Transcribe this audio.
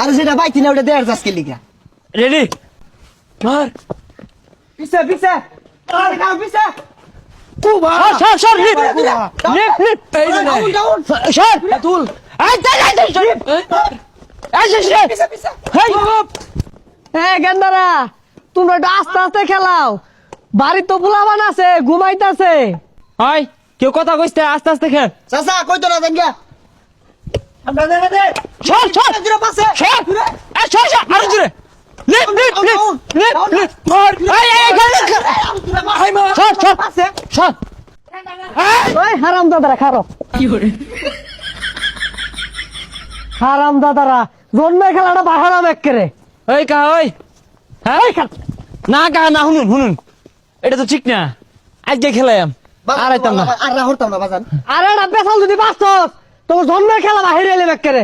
আর যেটা বাইতি না ওটা দেড় যাচ্ছে লিগা। রেডি মার পিছে পিছে। আরে কাও পিছে। সর সর সর লিপ লিপ লিপ এই যে ডাউন ডাউন। সর তুল। এই যা যা যা সর। এই যে পিছে পিছে। হেই। এ গেন্দারা তোমরা একটু আস্তে আস্তে খেলাও। বাড়ির তো পোলাবান আছে ঘুমাইতাছে। হাই কেউ কথা কইতে আস্তে আস্তে খেল। চাচা কই তো না সর সর সর এই সর সর আরও জোরে লিপ লিপ লিপ লিপ লিপ মার এই এই খেল খেল হাই মার সর সর সর ওই হারাম দাদারা খারো। হারাম দাদারা জন্মের খেলাটা বাহারাম একেরে ওই কা ওই। হ্যাঁ? না কা না শুনুন শুনুন। এটা তো ঠিক না। আজকে খেলাম আর আইতাম না। আর রাহরতাম না বাজান। আরে না পেছাল যদি বাঁচত তোমার জন্মের খেলা বাহিরে এলে একেরে